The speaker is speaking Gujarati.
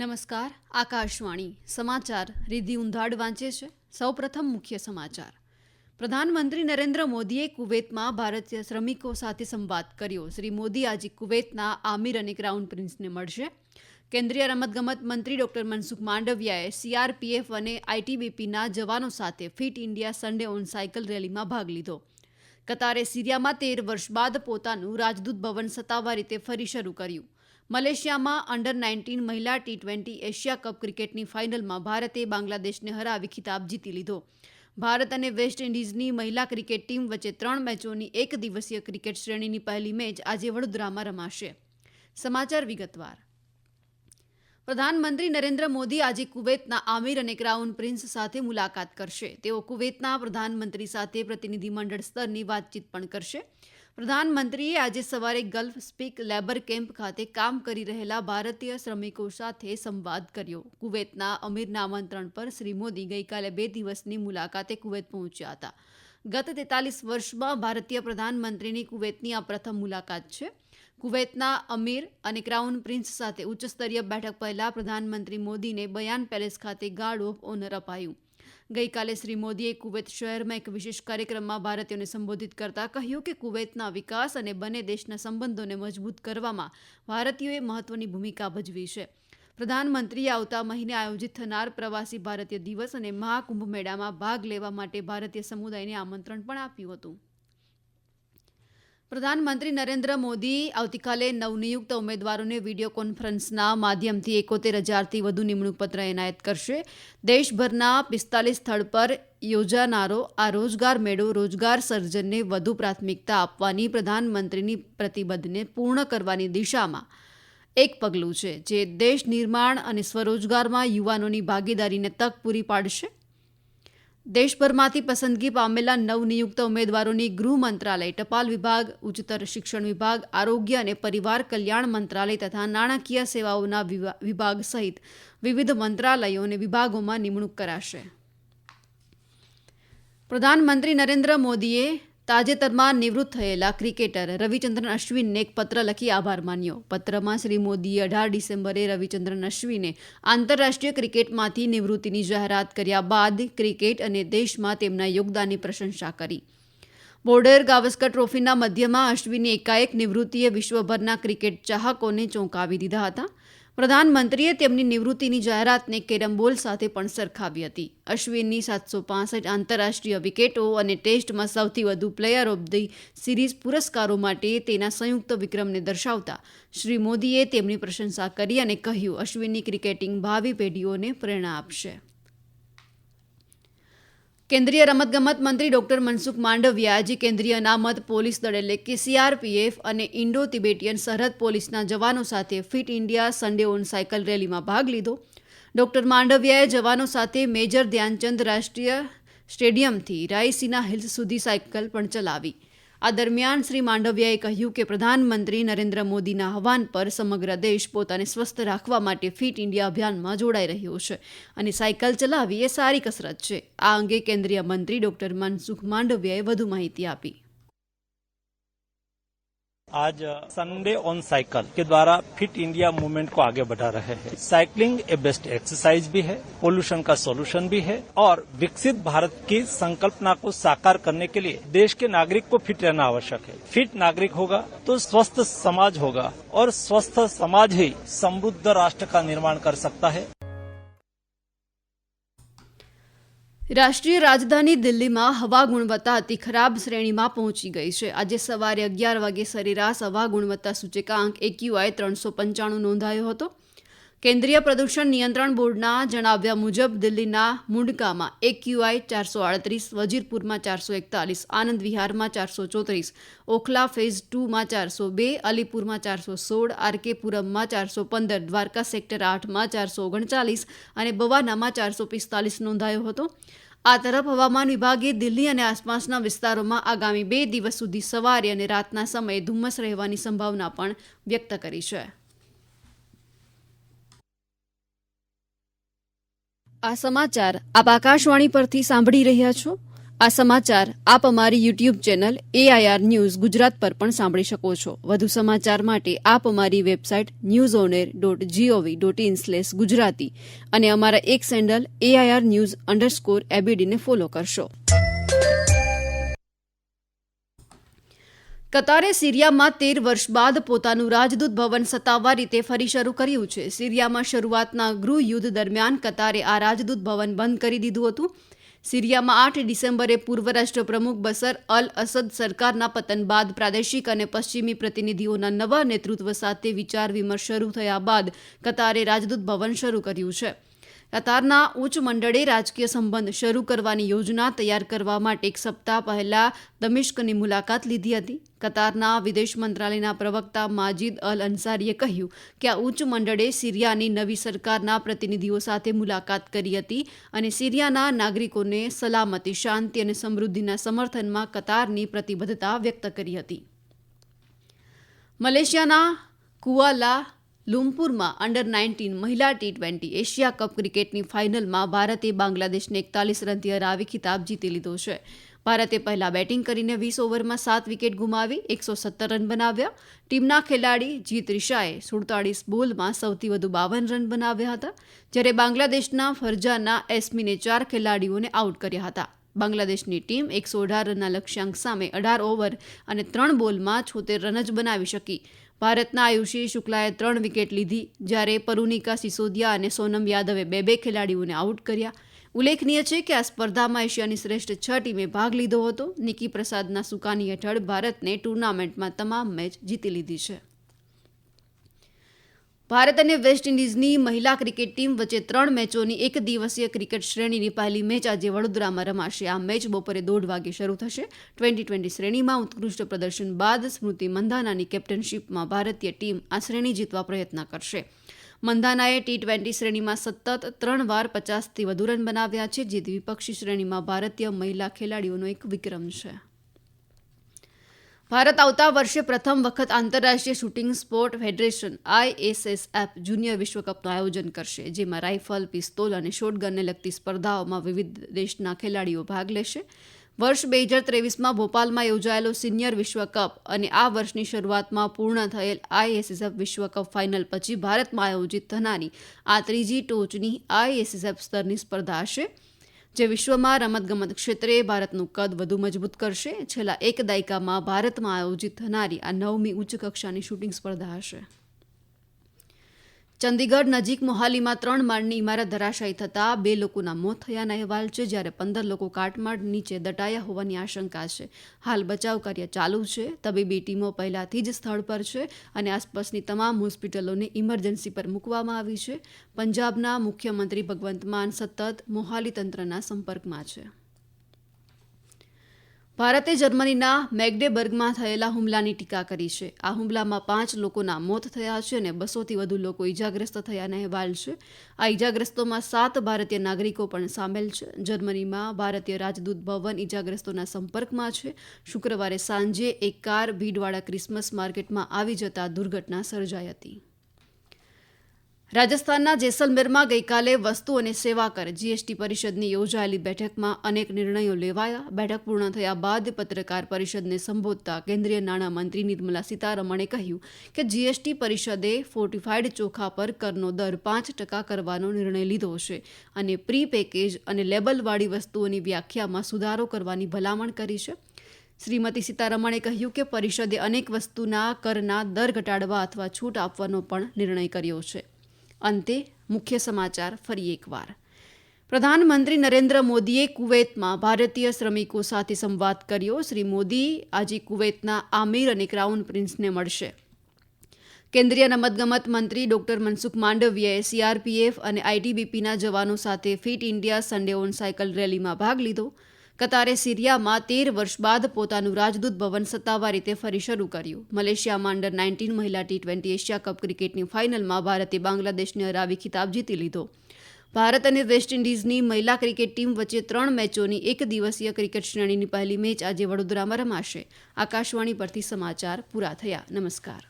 નમસ્કાર, આકાશવાણી સમાચાર રિધિ ઉંધાડ વાંચે છે સૌપ્રથમ મુખ્ય સમાચાર. પ્રધાનમંત્રી નરેન્દ્ર મોદીએ કુવૈતમાં ભારતીય શ્રમિકો સાથે સંવાદ કર્યો. શ્રી મોદી આજે કુવૈતના આમિર અને ક્રાઉન પ્રિન્સને મળશે. કેન્દ્રીય રમતગમત મંત્રી ડોક્ટર મનસુખ માંડવિયાએ સીઆરપીએફ અને આઈટીબીપીના જવાનો સાથે fit India Sunday on cycle રેલીમાં ભાગ લીધો. કતારે સિરિયામાં તેર વર્ષ બાદ પોતાનું રાજદૂત ભવન સત્તાવાર રીતે ફરી શરૂ કર્યું. મલેશિયામાં અંડર નાઇન્ટીન મહિલા ટી ટ્વેન્ટી એશિયા કપ ક્રિકેટની ફાઇનલમાં ભારતે બાંગ્લાદેશને હરાવી ખિતાબ જીતી લીધો. ભારત અને વેસ્ટ ઇન્ડિઝની મહિલા ક્રિકેટ ટીમ વચ્ચે ત્રણ મેચોની એક દિવસીય ક્રિકેટ શ્રેણીની પહેલી મેચ આજે વડોદરામાં રમાશે. સમાચાર વિગતવાર. પ્રધાનમંત્રી નરેન્દ્ર મોદી આજે કુવૈતના આમિર અને ક્રાઉન પ્રિન્સ સાથે મુલાકાત કરશે. તેઓ કુવૈતના પ્રધાનમંત્રી સાથે પ્રતિનિધિમંડળ સ્તરની વાતચીત પણ કરશે. પ્રધાનમંત્રીએ આજે સવારે ગલ્ફ સ્પીક લેબર કેમ્પ ખાતે કામ કરી રહેલા ભારતીય શ્રમિકો સાથે સંવાદ કર્યો. કુવૈતના અમીરના આમંત્રણ પર શ્રી મોદી ગઈકાલે બે દિવસની મુલાકાતે કુવૈત પહોંચ્યા હતા. ગત તેતાલીસ વર્ષમાં ભારતીય પ્રધાનમંત્રીની કુવૈતની આ પ્રથમ મુલાકાત છે. કુવૈતના અમીર અને ક્રાઉન પ્રિન્સ સાથે ઉચ્ચસ્તરીય બેઠક પહેલા પ્રધાનમંત્રી મોદીને બયાન પેલેસ ખાતે ગાર્ડ ઓફ ઓનર અપાયું. ગઈકાલે શ્રી મોદીએ કુવૈત શહેરમાં એક વિશેષ કાર્યક્રમમાં ભારતીયોને સંબોધિત કરતા કહ્યું કે કુવૈતના વિકાસ અને બંને દેશના સંબંધોને મજબૂત કરવામાં ભારતીયોએ મહત્વની ભૂમિકા ભજવી છે. પ્રધાનમંત્રીએ આવતા મહિને આયોજિત થનાર પ્રવાસી ભારતીય દિવસ અને મહાકુંભ મેળામાં ભાગ લેવા માટે ભારતીય સમુદાયને આમંત્રણ પણ આપ્યું હતું. પ્રધાનમંત્રી નરેન્દ્ર મોદી આવતીકાલે નવનિયુક્ત ઉમેદવારોને વીડિયો કોન્ફરન્સના માધ્યમથી એકોતેર હજારથી વધુ નિમણૂકપત્ર એનાયત કરશે. દેશભરના પિસ્તાલીસ સ્થળ પર યોજાનારો આ રોજગાર મેળો રોજગાર સર્જનને વધુ પ્રાથમિકતા આપવાની પ્રધાનમંત્રીની પ્રતિબદ્ધને પૂર્ણ કરવાની દિશામાં એક પગલું છે, જે દેશ નિર્માણ અને સ્વરોજગારમાં યુવાનોની ભાગીદારીને તક પૂરી પાડશે. દેશભરમાંથી પસંદગી પામેલા નવનિયુક્ત ઉમેદવારોની ગૃહ મંત્રાલય, ટપાલ વિભાગ, ઉચ્ચતર શિક્ષણ વિભાગ, આરોગ્ય અને પરિવાર કલ્યાણ મંત્રાલય તથા નાણાકીય સેવાઓના વિભાગ સહિત વિવિધ મંત્રાલયો અને વિભાગોમાં નિમણૂક કરાશે. પ્રધાનમંત્રી નરેન્દ્ર મોદીએ તાજેતરમાં નિવૃત્ત થયેલા ક્રિકેટર રવિચંદ્રન અશ્વિનને એક પત્ર લખી આભાર માન્યો. પત્રમાં શ્રી મોદીએ અઢાર ડિસેમ્બરે રવિચંદ્રન અશ્વિને આંતરરાષ્ટ્રીય ક્રિકેટમાંથી નિવૃત્તિની જાહેરાત કર્યા બાદ ક્રિકેટ અને દેશમાં તેમના યોગદાનની પ્રશંસા કરી. બોર્ડર ગાવસ્કર ટ્રોફીના મધ્યમાં અશ્વિની એકાએક નિવૃત્તિએ વિશ્વભરના ક્રિકેટ ચાહકોને ચોંકાવી દીધા હતા. પ્રધાનમંત્રીએ તેમની નિવૃત્તિની જાહેરાતને કેરમબોલ સાથે પણ સરખાવી હતી. અશ્વિનની સાતસો પાસઠ આંતરરાષ્ટ્રીય વિકેટો અને ટેસ્ટમાં સૌથી વધુ પ્લેયર ઓફ ધી સિરીઝ પુરસ્કારો માટે તેના સંયુક્ત વિક્રમને દર્શાવતા. શ્રી મોદીએ તેમની પ્રશંસા કરી અને કહ્યું, અશ્વિનની ક્રિકેટિંગ ભાવિ પેઢીઓને પ્રેરણા આપશે. કેન્દ્રીય રમતગમત મંત્રી ડોક્ટર મનસુખ માંડવિયા આજે કેન્દ્રીય અનામત પોલીસ દળ એટલે કે સીઆરપીએફ અને ઇન્ડો તિબેટિયન સરહદ પોલીસના જવાનો સાથે fit India Sunday on cycle રેલીમાં ભાગ લીધો. ડોક્ટર માંડવિયાએ જવાનો સાથે મેજર ધ્યાનચંદ રાષ્ટ્રીય સ્ટેડિયમથી રાયસીના હિલ્સ સુધી સાયકલ પણ ચલાવી. આ દરમિયાન શ્રી માંડવિયાએ કહ્યું કે પ્રધાનમંત્રી નરેન્દ્ર મોદીના આહવાન પર સમગ્ર દેશ પોતાને સ્વસ્થ રાખવા માટે ફિટ ઇન્ડિયા અભિયાનમાં જોડાઈ રહ્યો છે અને સાયકલ ચલાવવી એ સારી કસરત છે. આ અંગે કેન્દ્રીય મંત્રી ડોક્ટર મનસુખ માંડવિયાએ વધુ માહિતી આપી. आज संडे ऑन साइकिल के द्वारा फिट इंडिया मूवमेंट को आगे बढ़ा रहे हैं। साइकिलिंग ए बेस्ट एक्सरसाइज भी है पोल्यूशन का सॉल्यूशन भी है, और विकसित भारत की संकल्पना को साकार करने के लिए देश के नागरिक को फिट रहना आवश्यक है। फिट नागरिक होगा तो स्वस्थ समाज होगा, और स्वस्थ समाज ही समृद्ध राष्ट्र का निर्माण कर सकता है। રાષ્ટ્રીય રાજધાની દિલ્હીમાં હવા ગુણવત્તા અતિ ખરાબ શ્રેણીમાં પહોંચી ગઈ છે. આજે સવારે અગિયાર વાગે સરેરાશ હવા ગુણવત્તા સૂચકાંક એક્યુઆઈ ત્રણસો પંચાણું નોંધાયો હતો. કેન્દ્રીય પ્રદૂષણ નિયંત્રણ બોર્ડના જણાવ્યા મુજબ દિલ્હીના મુંડકામાં એક ક્યુઆઈ ચારસો આડત્રીસ, વજીરપુરમાં ચારસો એકતાલીસ, આનંદ વિહારમાં ચારસો ચોત્રીસ, ઓખલા ફેઝ ટુમાં ચારસો બે, અલીપુરમાં ચારસો સોળ, આરકેપુરમમાં ચારસો પંદર, દ્વારકા સેક્ટર આઠમાં ચારસો ઓગણચાલીસ અને બવાનામાં ચારસો પિસ્તાલીસ નોંધાયો હતો. આ તરફ હવામાન વિભાગે દિલ્હી અને આસપાસના વિસ્તારોમાં આગામી બે દિવસ સુધી સવારે અને રાતના સમયે ધુમ્મસ રહેવાની સંભાવના પણ વ્યક્ત કરી છે. આ સમાચાર આપ આકાશવાણી પરથી સાંભળી રહ્યા છો. આ સમાચાર આપ અમારી YouTube channel AIR news Gujarat પર પણ સાંભળી શકો છો. વધુ સમાચાર માટે આપ અમારી website news on air dot GOV dot in slash Gujarati અને અમારા એક સેન્ડલ એઆઈઆર ન્યૂઝ અંડરસ્કોર એબીડીને ફોલો કરશો. કતારે સિરિયામાં તેર વર્ષ બાદ પોતાનું રાજદૂત ભવન સત્તાવાર રીતે ફરી શરૂ કર્યું છે. સિરિયામાં શરૂઆતના ગૃહ યુદ્ધ દરમિયાન કતારે આ રાજદૂત ભવન બંધ કરી દીધું હતું. સિરિયામાં આઠ ડિસેમ્બરે પૂર્વ રાષ્ટ્રપ્રમુખ બસર અલ અસદ સરકારના પતન બાદ પ્રાદેશિક અને પશ્ચિમી પ્રતિનિધિઓના નવા નેતૃત્વ સાથે વિચાર વિમર્શ શરૂ થયા બાદ કતારે રાજદૂત ભવન શરૂ કર્યું છે. કતારના ઉચ્ચ મંડળે રાજકીય સંબંધ શરૂ કરવાની યોજના તૈયાર કરવા માટે એક સપ્તાહ પહેલા દમિશ્કની મુલાકાત લીધી હતી. કતારના વિદેશ મંત્રાલયના પ્રવક્તા માજીદ અલ અન્સારીએ કહ્યું કે આ ઉચ્ચ મંડળે સિરિયાની નવી સરકારના પ્રતિનિધિઓ સાથે મુલાકાત કરી હતી અને સિરિયાના નાગરિકોને સલામતી, શાંતિ અને સમૃદ્ધિના સમર્થનમાં કતારની પ્રતિબદ્ધતા વ્યક્ત કરી હતી. મલેશિયાના કુઆલા લુમ્પુરમાં અંડર નાઇન્ટીન મહિલા ટી ટ્વેન્ટી એશિયા કપ ક્રિકેટની ફાઇનલમાં ભારતે બાંગ્લાદેશને એકતાલીસ રનથી હરાવી ખિતાબ જીતી લીધો છે. ભારતે પહેલા બેટિંગ કરીને વીસ ઓવરમાં સાત વિકેટ ગુમાવી, એકસો સત્તર રન બનાવ્યા. ટીમના ખેલાડી જીત રિશાએ સુડતાળીસ બોલમાં સૌથી વધુ બાવન રન બનાવ્યા હતા, જ્યારે બાંગ્લાદેશના ફરજાના એસમીને ચાર ખેલાડીઓને આઉટ કર્યા હતા. બાંગ્લાદેશની ટીમ એકસો અઢાર રનના લક્ષ્યાંક સામે અઢાર ઓવર અને ત્રણ બોલમાં છોતેર રન જ બનાવી શકી. ભારતના આયુષી શુક્લાએ ત્રણ વિકેટ લીધી, જ્યારે પરુનિકા સિસોદિયા અને સોનમ યાદવે બે બે ખેલાડીઓને આઉટ કર્યા. ઉલ્લેખનીય છે કે આ સ્પર્ધામાં એશિયાની શ્રેષ્ઠ છ ટીમે ભાગ લીધો હતો. નિકી પ્રસાદના સુકાની હેઠળ ભારતને ટુર્નામેન્ટમાં તમામ મેચ જીતી લીધી છે. ભારત અને વેસ્ટ ઇન્ડિઝની મહિલા ક્રિકેટ ટીમ વચ્ચે ત્રણ મેચોની એક દિવસીય ક્રિકેટ શ્રેણીની પહેલી મેચ આજે વડોદરામાં રમાશે. આ મેચ બપોરે દોઢ વાગે શરૂ થશે. ટ્વેન્ટી ટ્વેન્ટી શ્રેણીમાં ઉત્કૃષ્ટ પ્રદર્શન બાદ સ્મૃતિ મંધાનાની કેપ્ટનશીપમાં ભારતીય ટીમ આ શ્રેણી જીતવા પ્રયત્ન કરશે. મંધાનાએ ટી ટ્વેન્ટી શ્રેણીમાં સતત ત્રણ વાર પચાસથી વધુ રન બનાવ્યા છે, જે દ્વિપક્ષી શ્રેણીમાં ભારતીય મહિલા ખેલાડીઓનો એક વિક્રમ છે. ભારત આવતા વર્ષે પ્રથમ વખત આંતરરાષ્ટ્રીય shooting sport federation ISSF junior વિશ્વકપનું આયોજન કરશે, જેમાં રાઇફલ, પિસ્તોલ અને શોટગનને લગતી સ્પર્ધાઓમાં વિવિધ દેશના ખેલાડીઓ ભાગ લેશે. વર્ષ બે હજાર ત્રેવીસમાં ભોપાલમાં યોજાયેલો સિનિયર વિશ્વકપ અને આ વર્ષની શરૂઆતમાં પૂર્ણ થયેલ આઈએસએસએફ વિશ્વકપ ફાઇનલ પછી ભારતમાં આયોજિત થનારી આ ત્રીજી ટોચની આઈએસએસએફ સ્તરની સ્પર્ધા હશે. જે વિશ્વમાં રમતગમત ક્ષેત્રે ભારતનું કદ વધુ મજબૂત કરશે. છેલ્લા એક દાયકામાં ભારતમાં આયોજિત થનારી આ નવમી ઉચ્ચ કક્ષાની શૂટિંગ સ્પર્ધા હશે. ચંદીગઢ નજીક મોહાલીમાં ત્રણ માળની ઇમારત ધરાશાયી થતાં બે લોકોના મોત થયાના અહેવાલ છે, જ્યારે પંદર લોકો કાટમાળ નીચે દટાયા હોવાની આશંકા છે. હાલ બચાવ કાર્ય ચાલુ છે. તબીબી ટીમો પહેલાથી જ સ્થળ પર છે અને આસપાસની તમામ હોસ્પિટલોને ઇમરજન્સી પર મૂકવામાં આવી છે. પંજાબના મુખ્યમંત્રી ભગવંત માન સતત મોહાલી તંત્રના સંપર્કમાં છે. ભારતે જર્મનીના મેગ્ડેબર્ગમાં થયેલા હુમલાની ટીકા કરી છે. આ હુમલામાં પાંચ લોકોના મોત થયા છે અને બસોથી વધુ લોકો ઇજાગ્રસ્ત થયાના અહેવાલ છે. આ ઇજાગ્રસ્તોમાં સાત ભારતીય નાગરિકો પણ સામેલ છે. જર્મનીમાં ભારતીય રાજદૂત ભવન ઇજાગ્રસ્તોના સંપર્કમાં છે. શુક્રવારે સાંજે એક કાર ભીડવાળા ક્રિસમસ માર્કેટમાં આવી જતા દુર્ઘટના સર્જાઈ હતી. રાજસ્થાનના જેસલમેરમાં ગઈકાલે વસ્તુ અને સેવા કર જીએસટી પરિષદની યોજાયેલી બેઠકમાં અનેક નિર્ણયો લેવાયા. બેઠક પૂર્ણ થયા બાદ પત્રકાર પરિષદને સંબોધતા કેન્દ્રીય નાણામંત્રી નિર્મલા સીતારમણે કહ્યું કે જીએસટી પરિષદે ફોર્ટિફાઈડ ચોખા પર કરનો દર પાંચ ટકા કરવાનો નિર્ણય લીધો છે અને પ્રી પેકેજ અને લેબલવાળી વસ્તુઓની વ્યાખ્યામાં સુધારો કરવાની ભલામણ કરી છે. શ્રીમતી સીતારમણે કહ્યું કે પરિષદે અનેક વસ્તુના કરના દર ઘટાડવા અથવા છૂટ આપવાનો પણ નિર્ણય કર્યો છે. અંતે મુખ્ય સમાચાર ફરી એકવાર. પ્રધાનમંત્રી નરેન્દ્ર મોદીએ કુવૈતમાં ભારતીય શ્રમિકો સાથે સંવાદ કર્યો. શ્રી મોદી આજે કુવૈતના આમિર અને ક્રાઉન પ્રિન્સને મળશે. કેન્દ્રીય રમતગમત મંત્રી ડોક્ટર મનસુખ માંડવીયાએ સીઆરપીએફ અને આઈટીબીપીના જવાનો સાથે fit India Sunday on cycle રેલીમાં ભાગ લીધો. કતારે સિરિયામાં તેર વર્ષ બાદ પોતાનું રાજદૂત ભવન સત્તાવાર રીતે ફરી શરૂ કર્યું. મલેશિયામાં અંડર નાઇન્ટીન મહિલા ટી ટ્વેન્ટી એશિયા કપ ક્રિકેટની ફાઇનલમાં ભારતે બાંગ્લાદેશને હરાવી ખિતાબ જીતી લીધો. ભારત અને વેસ્ટ ઇન્ડિઝની મહિલા ક્રિકેટ ટીમ વચ્ચે ત્રણ મેચોની એક દિવસીય ક્રિકેટ શ્રેણીની પહેલી મેચ આજે વડોદરામાં રમાશે. આકાશવાણી પરથી સમાચાર પૂરા થયા. નમસ્કાર.